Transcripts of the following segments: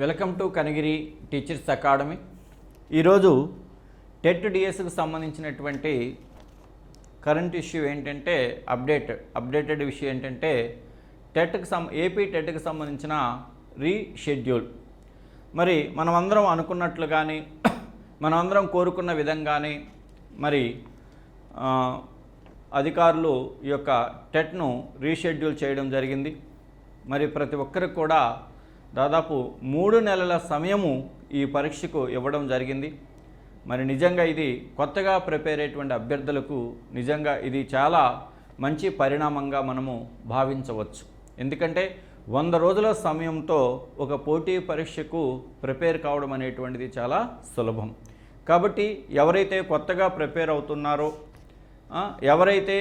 Welcome to Kanigiri teachers academy. ఈరోజు TET డిఎస్కి సంబంధించినటువంటి కరెంట్ ఇష్యూ ఏంటంటే అప్డేట్ అప్డేటెడ్ విషయం ఏంటంటే టెట్కి సం ఏపీ టెట్కి సంబంధించిన రీషెడ్యూల్. మరి మనమందరం అనుకున్నట్లు కానీ మనమందరం కోరుకున్న విధంగానే మరి అధికారులు ఈ యొక్క టెట్ను రీషెడ్యూల్ చేయడం జరిగింది. మరి ప్రతి ఒక్కరికి కూడా దాదాపు మూడు నెలల సమయము ఈ పరీక్షకు ఇవ్వడం జరిగింది. మరి నిజంగా ఇది కొత్తగా ప్రిపేర్ అయ్యేటువంటి అభ్యర్థులకు నిజంగా ఇది చాలా మంచి పరిణామంగా మనము భావించవచ్చు. ఎందుకంటే వంద రోజుల సమయంతో ఒక పోటీ పరీక్షకు ప్రిపేర్ కావడం అనేటువంటిది చాలా సులభం. కాబట్టి ఎవరైతే కొత్తగా ప్రిపేర్ అవుతున్నారో ఎవరైతే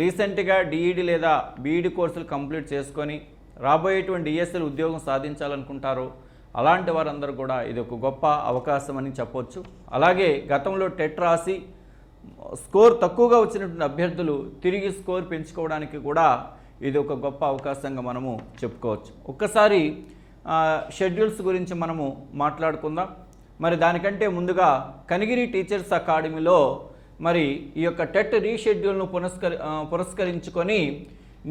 రీసెంట్గా డిఈడి లేదా బీఈడి కోర్సులు కంప్లీట్ చేసుకొని రాబోయేటువంటి డిఎస్ఎల్ ఉద్యోగం సాధించాలనుకుంటారో అలాంటి వారందరూ కూడా ఇది ఒక గొప్ప అవకాశం అని చెప్పొచ్చు. అలాగే గతంలో టెట్ రాసి స్కోర్ తక్కువగా వచ్చినటువంటి అభ్యర్థులు తిరిగి స్కోర్ పెంచుకోవడానికి కూడా ఇది ఒక గొప్ప అవకాశంగా మనము చెప్పుకోవచ్చు. ఒక్కసారి షెడ్యూల్స్ గురించి మనము మాట్లాడుకుందాం. మరి దానికంటే ముందుగా కనిగిరి టీచర్స్ అకాడమీలో మరి ఈ యొక్క టెట్ రీషెడ్యూల్ను పునస్కరి పురస్కరించుకొని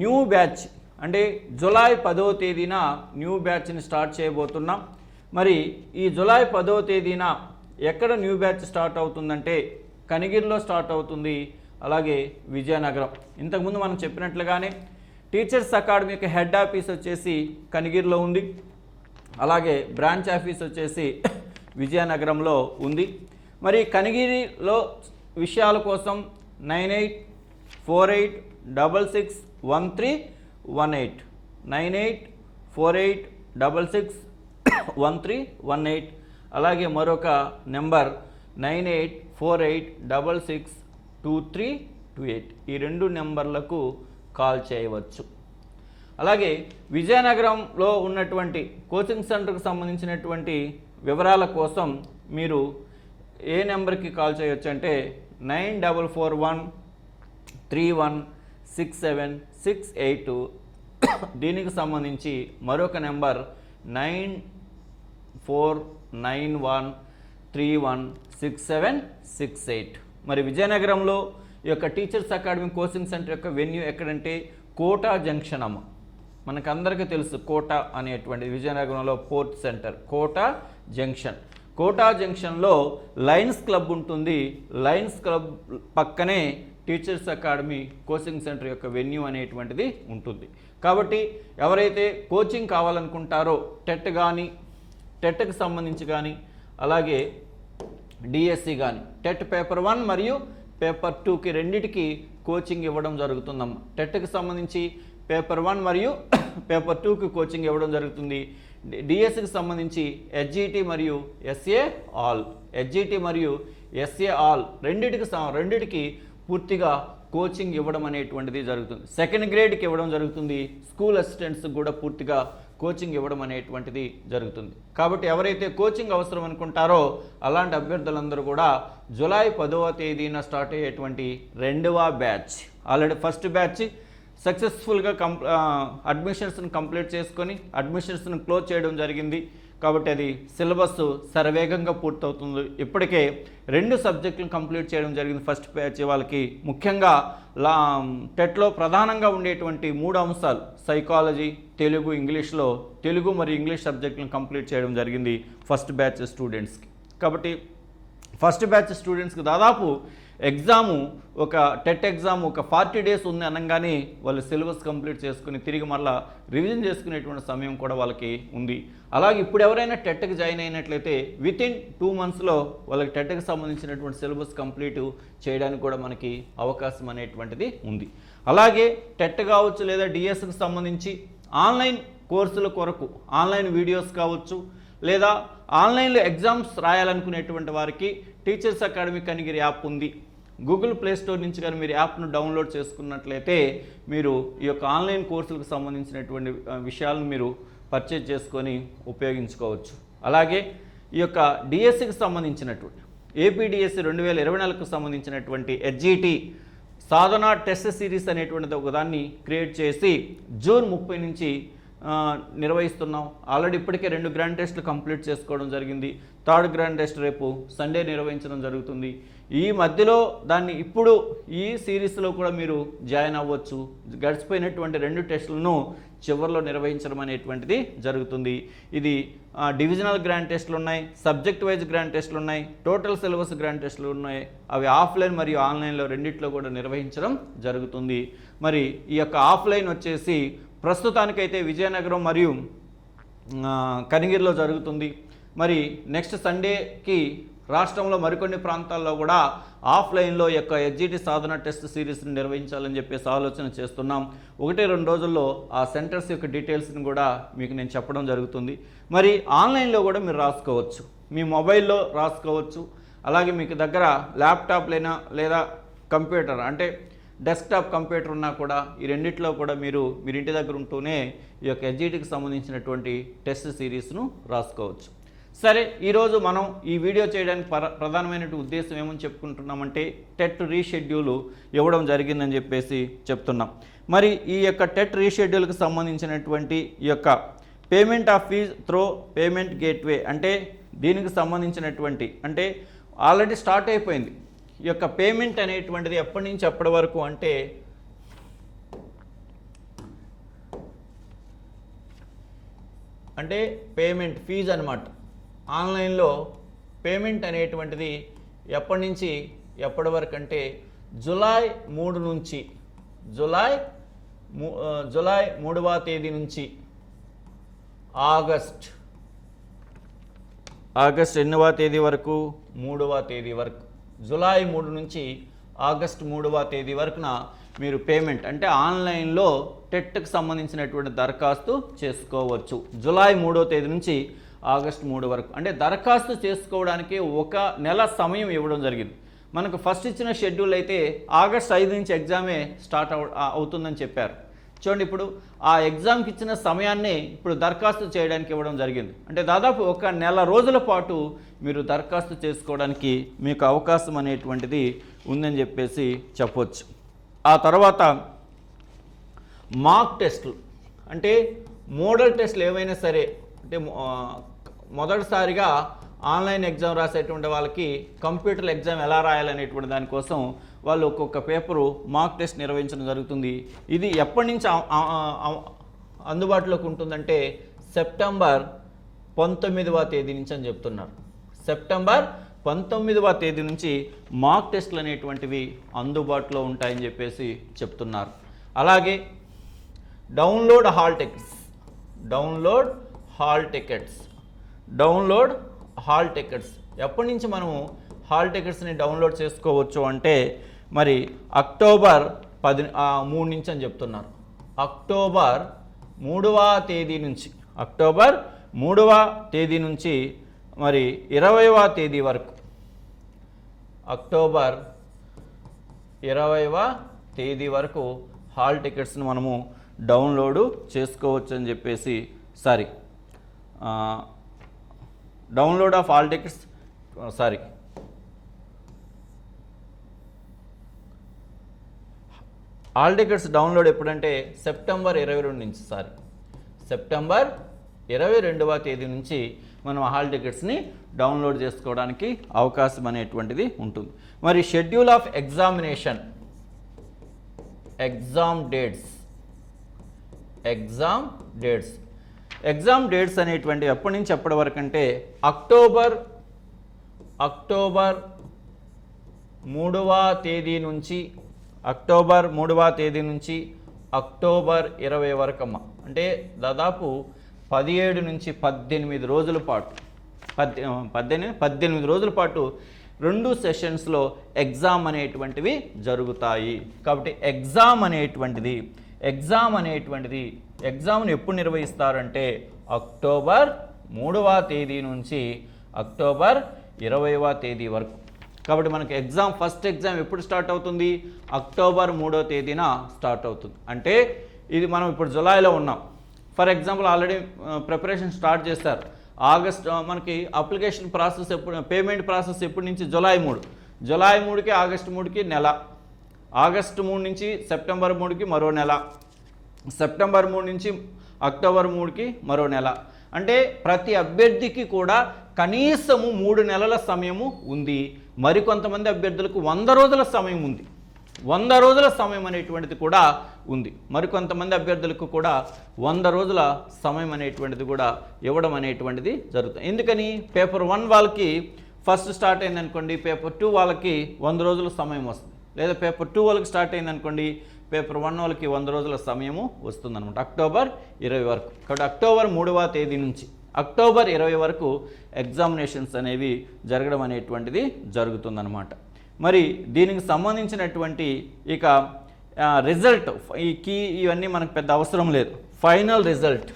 న్యూ బ్యాచ్ అంటే జులై పదవ తేదీన న్యూ బ్యాచ్ని స్టార్ట్ చేయబోతున్నాం. మరి ఈ జులై పదవ తేదీన ఎక్కడ న్యూ బ్యాచ్ స్టార్ట్ అవుతుందంటే కనిగిరిలో స్టార్ట్ అవుతుంది అలాగే విజయనగరం. ఇంతకుముందు మనం చెప్పినట్లుగానే టీచర్స్ అకాడమీ యొక్క హెడ్ ఆఫీస్ వచ్చేసి కనిగిరిలో ఉంది అలాగే బ్రాంచ్ ఆఫీస్ వచ్చేసి విజయనగరంలో ఉంది. మరి కనిగిరిలో విషయాల కోసం nine eight four eight double six one three one eight nine eight four eight double six one three one eight అలాగే మరొక number nine eight four eight double six two three two eight ఈ రెండు నెంబర్లకు call చేయవచ్చు. అలాగే విజయనగరంలో ఉన్నటువంటి coaching సెంటర్కి సంబంధించినటువంటి వివరాల కోసం మీరు ఏ నెంబర్కి కాల్ చేయొచ్చు అంటే nine double four one three one six seven six eight దీనికి సంబంధించి మరొక number nine four nine one three one six seven six eight. మరి విజయనగరంలో ఈ యొక్క టీచర్స్ అకాడమీ కోచింగ్ సెంటర్ యొక్క వెన్యూ ఎక్కడంటే కోటా జంక్షన్ అమ్మ. మనకందరికీ తెలుసు కోట అనేటువంటి విజయనగరంలో port centre Kota junction. Kota జంక్షన్లో లయన్స్ క్లబ్ ఉంటుంది. లయన్స్ క్లబ్ పక్కనే టీచర్స్ అకాడమీ కోచింగ్ సెంటర్ యొక్క వెన్యూ అనేటువంటిది ఉంటుంది. కాబట్టి ఎవరైతే కోచింగ్ కావాలనుకుంటారో టెట్ కానీ టెట్కి సంబంధించి కానీ అలాగే డిఎస్సి కానీ టెట్ పేపర్ వన్ మరియు పేపర్ టూకి రెండిటికి కోచింగ్ ఇవ్వడం జరుగుతుందమ్మ. టెట్కి సంబంధించి పేపర్ వన్ మరియు పేపర్ టూకి కోచింగ్ ఇవ్వడం జరుగుతుంది. డిఎస్సికి సంబంధించి ఎస్జిటి మరియు ఎస్ఏ ఆల్. ఎస్జిటి మరియు ఎస్ఏ ఆల్ రెండిటికి సం- రెండిటికి పూర్తిగా కోచింగ్ ఇవ్వడం అనేటువంటిది జరుగుతుంది. సెకండ్ గ్రేడ్కి ఇవ్వడం జరుగుతుంది. స్కూల్ అసిస్టెంట్స్కి కూడా పూర్తిగా కోచింగ్ ఇవ్వడం అనేటువంటిది జరుగుతుంది. కాబట్టి ఎవరైతే కోచింగ్ అవసరం అనుకుంటారో అలాంటి అభ్యర్థులందరూ కూడా జూలై పదవ తేదీన స్టార్ట్ అయ్యేటువంటి రెండవ బ్యాచ్ ఆల్రెడీ ఫస్ట్ బ్యాచ్ సక్సెస్ఫుల్గా కంప్ అడ్మిషన్స్ని కంప్లీట్ చేసుకొని అడ్మిషన్స్ని క్లోజ్ చేయడం జరిగింది. కాబట్టి అది సిలబస్ శరవేగంగా పూర్తవుతుంది. ఇప్పటికే రెండు సబ్జెక్టులను కంప్లీట్ చేయడం జరిగింది. ఫస్ట్ బ్యాచ్ వాళ్ళకి ముఖ్యంగా లా టెట్లో ప్రధానంగా ఉండేటువంటి మూడు అంశాలు. సైకాలజీ తెలుగు ఇంగ్లీష్లో తెలుగు మరియు ఇంగ్లీష్ సబ్జెక్టులను కంప్లీట్ చేయడం జరిగింది ఫస్ట్ బ్యాచ్ స్టూడెంట్స్కి. కాబట్టి ఫస్ట్ బ్యాచ్ స్టూడెంట్స్కి దాదాపు ఎగ్జాము ఒక టెట్ ఎగ్జామ్ ఒక ఫార్టీ డేస్ ఉంది అనగానే వాళ్ళు సిలబస్ కంప్లీట్ చేసుకుని తిరిగి మళ్ళా రివిజన్ చేసుకునేటువంటి సమయం కూడా వాళ్ళకి ఉంది. అలాగే ఇప్పుడు ఎవరైనా టెట్కి జాయిన్ అయినట్లయితే విత్ ఇన్ టూ మంత్స్లో వాళ్ళకి టెట్కి సంబంధించినటువంటి సిలబస్ కంప్లీట్ చేయడానికి కూడా మనకి అవకాశం అనేటువంటిది ఉంది. అలాగే టెట్ కావచ్చు లేదా డిఎస్కి సంబంధించి ఆన్లైన్ కోర్సుల కొరకు ఆన్లైన్ వీడియోస్ కావచ్చు లేదా ఆన్లైన్లో ఎగ్జామ్స్ రాయాలనుకునేటువంటి వారికి టీచర్స్ అకాడమీ కనిగిరి యాప్ ఉంది. గూగుల్ ప్లే స్టోర్ నుంచి కానీ మీరు యాప్ను డౌన్లోడ్ చేసుకున్నట్లయితే మీరు ఈ యొక్క ఆన్లైన్ కోర్సులకు సంబంధించినటువంటి విషయాలను మీరు పర్చేజ్ చేసుకొని ఉపయోగించుకోవచ్చు. అలాగే ఈ యొక్క డిఎస్సికి సంబంధించినటువంటి ఏపీడిఎస్సి రెండు వేల ఇరవై నాలుగుకు సంబంధించినటువంటి ఎడ్జిటి సాధన టెస్ట్ సిరీస్ అనేటువంటిది ఒకదాన్ని క్రియేట్ చేసి జూన్ ముప్పై నుంచి నిర్వహిస్తున్నాం. ఆల్రెడీ ఇప్పటికే రెండు గ్రాండ్ టెస్ట్లు కంప్లీట్ చేసుకోవడం జరిగింది. థర్డ్ గ్రాండ్ టెస్ట్ రేపు సండే నిర్వహించడం జరుగుతుంది. ఈ మధ్యలో దాన్ని ఇప్పుడు ఈ సిరీస్లో కూడా మీరు జాయిన్ అవ్వచ్చు. గడిచిపోయినటువంటి రెండు టెస్టులను చివరిలో నిర్వహించడం అనేటువంటిది జరుగుతుంది. ఇది డివిజనల్ గ్రాండ్ టెస్టులు ఉన్నాయి సబ్జెక్ట్ వైజ్ గ్రాండ్ టెస్టులు ఉన్నాయి టోటల్ సిలబస్ గ్రాండ్ టెస్టులు ఉన్నాయి. అవి ఆఫ్లైన్ మరియు ఆన్లైన్లో రెండిట్లో కూడా నిర్వహించడం జరుగుతుంది. మరి ఈ యొక్క ఆఫ్లైన్ వచ్చేసి ప్రస్తుతానికైతే విజయనగరం మరియు కనిగిరిలో జరుగుతుంది. మరి నెక్స్ట్ సండేకి రాష్ట్రంలో మరికొన్ని ప్రాంతాల్లో కూడా ఆఫ్లైన్లో యొక్క ఎగ్జిటి సాధన టెస్ట్ సిరీస్ని నిర్వహించాలని చెప్పేసి ఆలోచన చేస్తున్నాం. ఒకటి రెండు రోజుల్లో ఆ సెంటర్స్ యొక్క డీటెయిల్స్ని కూడా మీకు నేను చెప్పడం జరుగుతుంది. మరి ఆన్లైన్లో కూడా మీరు రాసుకోవచ్చు. మీ మొబైల్లో రాసుకోవచ్చు. అలాగే మీకు దగ్గర ల్యాప్టాప్ లేనా లేదా కంప్యూటర్ అంటే డెస్క్టాప్ కంప్యూటర్ ఉన్నా కూడా ఈ రెండిట్లో కూడా మీరు మీరు ఇంటి దగ్గర ఉంటూనే ఈ యొక్క ఎడ్జిటికి సంబంధించినటువంటి టెస్ట్ సిరీస్ను రాసుకోవచ్చు. సరే ఈరోజు మనం ఈ వీడియో చేయడానికి ప్ర ప్రధానమైనటువంటి ఉద్దేశం ఏమని చెప్పుకుంటున్నామంటే టెట్ రీషెడ్యూల్ ఇవ్వడం జరిగిందని చెప్పేసి చెప్తున్నాం. మరి ఈ యొక్క టెట్ రీషెడ్యూల్కి సంబంధించినటువంటి ఈ యొక్క payment of fee through payment gateway అంటే దీనికి సంబంధించినటువంటి అంటే ఆల్రెడీ స్టార్ట్ అయిపోయింది. ఈ యొక్క పేమెంట్ అనేటువంటిది ఎప్పటి నుంచి ఎప్పటి వరకు అంటే అంటే పేమెంట్ ఫీజు అనమాట ఆన్లైన్లో పేమెంట్ అనేటువంటిది ఎప్పటి నుంచి ఎప్పటి వరకు అంటే జులై మూడు నుంచి జులై మూ- జులై మూడవ తేదీ నుంచి ఆగస్ట్. ఆగస్ట్ ఎన్నవ తేదీ వరకు మూడవ తేదీ వరకు. జులై మూడు నుంచి ఆగస్ట్ మూడవ తేదీ వరకున మీరు పేమెంట్ అంటే ఆన్లైన్లో టెట్కి సంబంధించినటువంటి దరఖాస్తు చేసుకోవచ్చు. జులై మూడో తేదీ నుంచి ఆగస్ట్ మూడు వరకు. అంటే దరఖాస్తు చేసుకోవడానికి ఒక నెల సమయం ఇవ్వడం జరిగింది. మనకు ఫస్ట్ ఇచ్చిన షెడ్యూల్ అయితే ఆగస్ట్ ఐదు నుంచి ఎగ్జామే స్టార్ట్ అవు అవుతుందని చెప్పారు. చూడండి ఇప్పుడు ఆ ఎగ్జామ్కి ఇచ్చిన సమయాన్ని ఇప్పుడు దరఖాస్తు చేయడానికి ఇవ్వడం జరిగింది. అంటే దాదాపు ఒక నెల రోజుల పాటు మీరు దరఖాస్తు చేసుకోవడానికి మీకు అవకాశం అనేటువంటిది ఉందని చెప్పేసి చెప్పవచ్చు ఆ తర్వాత మాక్ టెస్టులు. అంటే మోడల్ టెస్ట్లు ఏవైనా సరే అంటే మొదటిసారిగా ఆన్లైన్ ఎగ్జామ్ రాసేటువంటి వాళ్ళకి కంప్యూటర్ ఎగ్జామ్ ఎలా రాయాలనేటువంటి దానికోసం వాళ్ళు ఒక్కొక్క పేపరు మాక్ టెస్ట్ నిర్వహించడం జరుగుతుంది. ఇది ఎప్పటి నుంచి అందుబాటులోకి ఉంటుందంటే సెప్టెంబర్ పంతొమ్మిదవ తేదీ నుంచి అని చెప్తున్నారు. సెప్టెంబర్ పంతొమ్మిదవ తేదీ నుంచి మాక్ టెస్ట్లు అనేటువంటివి అందుబాటులో ఉంటాయని చెప్పేసి చెప్తున్నారు. అలాగే download hall tickets download hall tickets download hall tickets ఎప్పటి నుంచి మనము హాల్ టికెట్స్ని డౌన్లోడ్ చేసుకోవచ్చు అంటే మరి అక్టోబర్ పది మూడు నుంచి అని చెప్తున్నారు. అక్టోబర్ మూడవ తేదీ నుంచి అక్టోబర్ మూడవ తేదీ నుంచి మరి ఇరవైవ తేదీ వరకు అక్టోబర్ ఇరవైవ తేదీ వరకు హాల్ టికెట్స్ని మనము డౌన్లోడ్ చేసుకోవచ్చు అని చెప్పేసి sorry download of hall tickets sorry hall tickets download ఎప్పుడంటే సెప్టెంబర్ ఇరవై రెండు నుంచి సారీ. సెప్టెంబర్ ఇరవై రెండవ తేదీ నుంచి మనం హాల్ టికెట్స్ని డౌన్లోడ్ చేసుకోవడానికి అవకాశం అనేటువంటిది ఉంటుంది. మరి schedule of examination exam dates exam dates exam dates అనేటువంటి ఎప్పటి నుంచి ఎప్పటి వరకు అంటే అక్టోబర్ అక్టోబర్ మూడవ తేదీ నుంచి అక్టోబర్ మూడవ తేదీ నుంచి అక్టోబర్ ఇరవై వరకు అమ్మ అంటే దాదాపు పదిహేడు నుంచి పద్దెనిమిది రోజుల పాటు పద్దె పద్దెనిమిది పద్దెనిమిది రోజుల పాటు రెండు సెషన్స్లో ఎగ్జామ్ అనేటువంటివి జరుగుతాయి. కాబట్టి ఎగ్జామ్ అనేటువంటిది ఎగ్జామ్ అనేటువంటిది ఎగ్జామ్ను ఎప్పుడు నిర్వహిస్తారంటే అక్టోబర్ మూడవ తేదీ నుంచి అక్టోబర్ ఇరవైవ తేదీ వరకు. కాబట్టి మనకి ఎగ్జామ్ ఫస్ట్ ఎగ్జామ్ ఎప్పుడు స్టార్ట్ అవుతుంది? అక్టోబర్ మూడో తేదీన స్టార్ట్ అవుతుంది. అంటే ఇది మనం ఇప్పుడు జులైలో ఉన్నాం. For example already preparation start చేస్తారు. ఆగస్ట్ మనకి అప్లికేషన్ ప్రాసెస్ ఎప్పుడు పేమెంట్ ప్రాసెస్ ఎప్పటి నుంచి? జులై మూడు. జులై మూడుకి ఆగస్ట్ మూడుకి నెల. ఆగస్టు మూడు నుంచి సెప్టెంబర్ మూడుకి మరో నెల. సెప్టెంబర్ మూడు నుంచి అక్టోబర్ మూడుకి మరో నెల. అంటే ప్రతి అభ్యర్థికి కూడా కనీసము మూడు నెలల సమయము ఉంది. మరికొంతమంది అభ్యర్థులకు వంద రోజుల సమయం ఉంది. వంద రోజుల సమయం అనేటువంటిది కూడా ఉంది. మరికొంతమంది అభ్యర్థులకు కూడా వంద రోజుల సమయం అనేటువంటిది కూడా ఇవ్వడం అనేటువంటిది జరుగుతుంది. ఎందుకని? పేపర్ వన్ వాళ్ళకి ఫస్ట్ స్టార్ట్ అయింది అనుకోండి పేపర్ టూ వాళ్ళకి వంద రోజుల సమయం వస్తుంది. లేదా పేపర్ టూ వాళ్ళకి స్టార్ట్ అయింది అనుకోండి పేపర్ వన్ వాళ్ళకి వంద రోజుల సమయము వస్తుందన్నమాట. అక్టోబర్ ఇరవై వరకు. కాబట్టి అక్టోబర్ మూడవ తేదీ నుంచి అక్టోబర్ ఇరవై వరకు ఎగ్జామినేషన్స్ అనేవి జరగడం అనేటువంటిది జరుగుతుందన్నమాట. మరి దీనికి సంబంధించినటువంటి ఇక రిజల్ట్ ఈ కీ ఇవన్నీ మనకు పెద్ద అవసరం లేదు. Final result.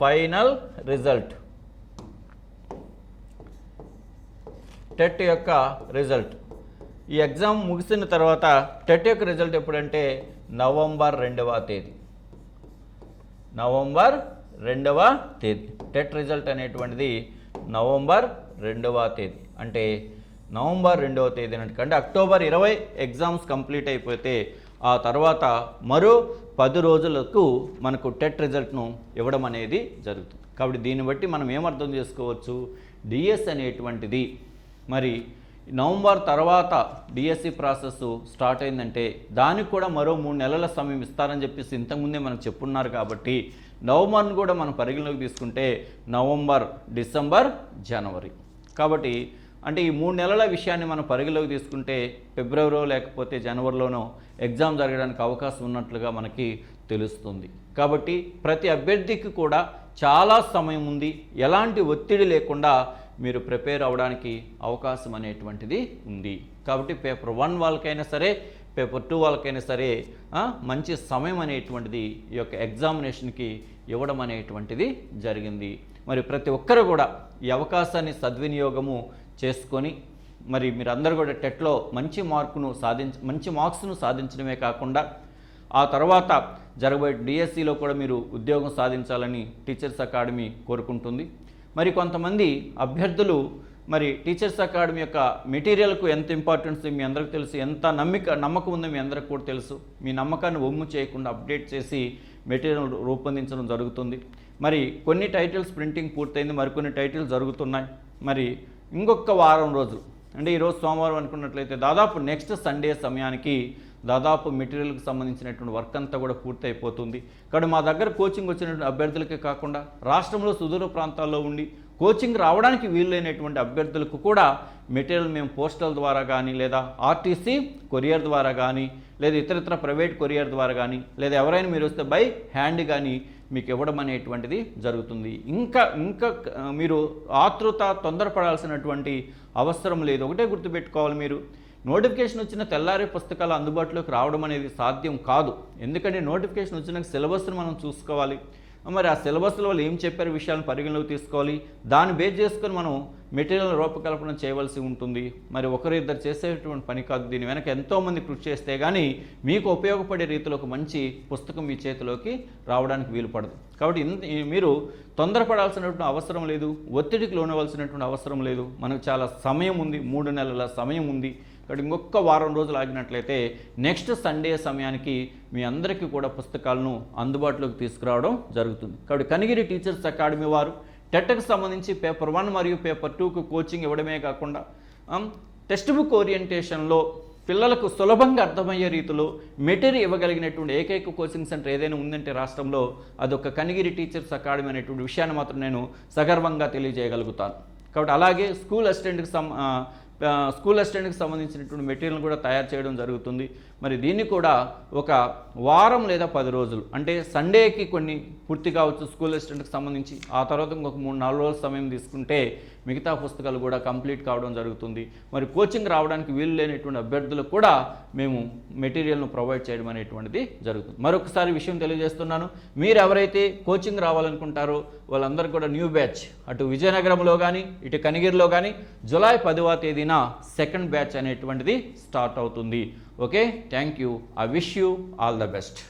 Final result. TET యొక్క రిజల్ట్. ఈ ఎగ్జామ్ ముగిసిన తర్వాత టెట్ యొక్క రిజల్ట్ ఎప్పుడంటే నవంబర్ రెండవ తేదీ. నవంబర్ రెండవ తేదీ. టెట్ రిజల్ట్ అనేటువంటిది నవంబర్ రెండవ తేదీ. అంటే నవంబర్ రెండవ తేదీ అంటే అక్టోబర్ ఇరవై ఎగ్జామ్స్ కంప్లీట్ అయిపోతే ఆ తర్వాత మరో పది రోజులకు మనకు టెట్ రిజల్ట్ను ఇవ్వడం అనేది జరుగుతుంది. కాబట్టి దీన్ని బట్టి మనం ఏమర్థం చేసుకోవచ్చు? డిఎస్ అనేటువంటిది. మరి నవంబర్ తర్వాత డిఎస్సి ప్రాసెస్ స్టార్ట్ అయిందంటే దానికి కూడా మరో మూడు నెలల సమయం ఇస్తారని చెప్పేసి ఇంతకుముందే మనకు చెప్పున్నారు కాబట్టి నవంబర్ను కూడా మనం పరిగణలోకి తీసుకుంటే నవంబర్ డిసెంబర్ జనవరి. కాబట్టి అంటే ఈ మూడు నెలల విషయాన్ని మనం పరిగణలోకి తీసుకుంటే ఫిబ్రవరిలో లేకపోతే జనవరిలోనో ఎగ్జామ్ జరగడానికి అవకాశం ఉన్నట్లుగా మనకి తెలుస్తుంది. కాబట్టి ప్రతి అభ్యర్థికి కూడా చాలా సమయం ఉంది. ఎలాంటి ఒత్తిడి లేకుండా మీరు ప్రిపేర్ అవ్వడానికి అవకాశం అనేటువంటిది ఉంది. కాబట్టి పేపర్ వన్ వాళ్ళకైనా సరే పేపర్ టూ వాళ్ళకైనా సరే మంచి సమయం అనేటువంటిది ఈ యొక్క ఎగ్జామినేషన్కి ఇవ్వడం అనేటువంటిది జరిగింది. మరి ప్రతి ఒక్కరు కూడా ఈ అవకాశాన్ని సద్వినియోగము చేసుకొని మరి మీరందరూ కూడా టెట్లో మంచి మార్కును సాధించ మంచి మార్క్స్ను సాధించడమే కాకుండా ఆ తర్వాత జరగబోయే డిఎస్సిలో కూడా మీరు ఉద్యోగం సాధించాలని టీచర్స్ అకాడమీ కోరుకుంటుంది. మరి కొంతమంది అభ్యర్థులు మరి టీచర్స్ అకాడమీ యొక్క మెటీరియల్కు ఎంత ఇంపార్టెన్స్ మీ అందరికీ తెలుసు ఎంత నమ్మిక నమ్మకం ఉందో మీ అందరికీ కూడా తెలుసు. మీ నమ్మకాన్ని ఒమ్ము చేయకుండా అప్డేట్ చేసి మెటీరియల్ రూపొందించడం జరుగుతుంది. మరి కొన్ని టైటిల్స్ ప్రింటింగ్ పూర్తయింది మరికొన్ని టైటిల్స్ జరుగుతున్నాయి. మరి ఇంకొక వారం రోజులు అంటే ఈరోజు సోమవారం అనుకున్నట్లయితే దాదాపు నెక్స్ట్ సండే సమయానికి దాదాపు మెటీరియల్కి సంబంధించినటువంటి వర్క్ అంతా కూడా పూర్తి అయిపోతుంది మా దగ్గర కోచింగ్ వచ్చినటువంటి అభ్యర్థులకే కాకుండా రాష్ట్రంలో సుదూర ప్రాంతాల్లో ఉండి కోచింగ్ రావడానికి వీలైనటువంటి అభ్యర్థులకు కూడా మెటీరియల్ మేము పోస్టల్ ద్వారా కానీ లేదా ఆర్టీసీ కొరియర్ ద్వారా కానీ లేదా ఇతర ఇతర ప్రైవేట్ కొరియర్ ద్వారా కానీ లేదా ఎవరైనా మీరు వస్తే బై హ్యాండ్ కానీ మీకు ఇవ్వడం అనేటువంటిది జరుగుతుంది. ఇంకా ఇంకా మీరు ఆతృత తొందరపడాల్సినటువంటి అవసరం లేదు. ఒకటే గుర్తుపెట్టుకోవాలి మీరు. నోటిఫికేషన్ వచ్చిన తెల్లారి పుస్తకాలు అందుబాటులోకి రావడం అనేది సాధ్యం కాదు. ఎందుకంటే నోటిఫికేషన్ వచ్చిన సిలబస్ను మనం చూసుకోవాలి. మరి ఆ సిలబస్లో వాళ్ళు ఏం చెప్పారు? విషయాలను పరిగణలోకి తీసుకోవాలి. దాన్ని బేస్ చేసుకొని మనం మెటీరియల్ రూపకల్పన చేయవలసి ఉంటుంది. మరి ఒకరు ఇద్దరు చేసేటువంటి పని కాదు. దీని వెనక ఎంతోమంది కృషి చేస్తే కానీ మీకు ఉపయోగపడే రీతిలో ఒక మంచి పుస్తకం మీ చేతిలోకి రావడానికి వీలు పడదు. కాబట్టి మీరు తొందరపడాల్సినటువంటి అవసరం లేదు. ఒత్తిడికి లోనవలసినటువంటి అవసరం లేదు. మనకు చాలా సమయం ఉంది. మూడు నెలల సమయం ఉంది. కాబట్టి ఇంకొక వారం రోజులు ఆగినట్లయితే నెక్స్ట్ సండే సమయానికి మీ అందరికీ కూడా పుస్తకాలను అందుబాటులోకి తీసుకురావడం జరుగుతుంది. కాబట్టి కనిగిరి టీచర్స్ అకాడమీ వారు టెట్కు సంబంధించి పేపర్ వన్ మరియు పేపర్ టూకు కోచింగ్ ఇవ్వడమే కాకుండా టెక్స్ట్ బుక్ ఓరియంటేషన్లో పిల్లలకు సులభంగా అర్థమయ్యే రీతిలో మెటీరియల్ ఇవ్వగలిగినటువంటి ఏకైక కోచింగ్ సెంటర్ ఏదైనా ఉందంటే రాష్ట్రంలో అదొక కనిగిరి టీచర్స్ అకాడమీ అనేటువంటి విషయాన్ని మాత్రం నేను సగర్వంగా తెలియజేయగలుగుతాను. కాబట్టి అలాగే స్కూల్ అసిస్టెంట్కి సం స్కూల్ అసిస్టెంట్కి సంబంధించినటువంటి మెటీరియల్ కూడా తయారు చేయడం జరుగుతుంది. మరి దీన్ని కూడా ఒక వారం లేదా పది రోజులు అంటే సండేకి కొన్ని పూర్తి కావచ్చు స్కూల్ అసిస్టెంట్కి సంబంధించి ఆ తర్వాత ఇంకొక మూడు నాలుగు రోజుల సమయం తీసుకుంటే మిగతా పుస్తకాలు కూడా కంప్లీట్ కావడం జరుగుతుంది. మరి కోచింగ్ రావడానికి వీలు లేనటువంటి అభ్యర్థులకు కూడా మేము మెటీరియల్ను ప్రొవైడ్ చేయడం అనేటువంటిది జరుగుతుంది. మరొకసారి విషయం తెలియజేస్తున్నాను. మీరు ఎవరైతే కోచింగ్ రావాలనుకుంటారో వాళ్ళందరూ కూడా న్యూ బ్యాచ్ అటు విజయనగరంలో కానీ ఇటు కనిగిరిలో కానీ జులై పదవ తేదీన సెకండ్ బ్యాచ్ అనేటువంటిది స్టార్ట్ అవుతుంది. Okay, thank you. I wish you all the best.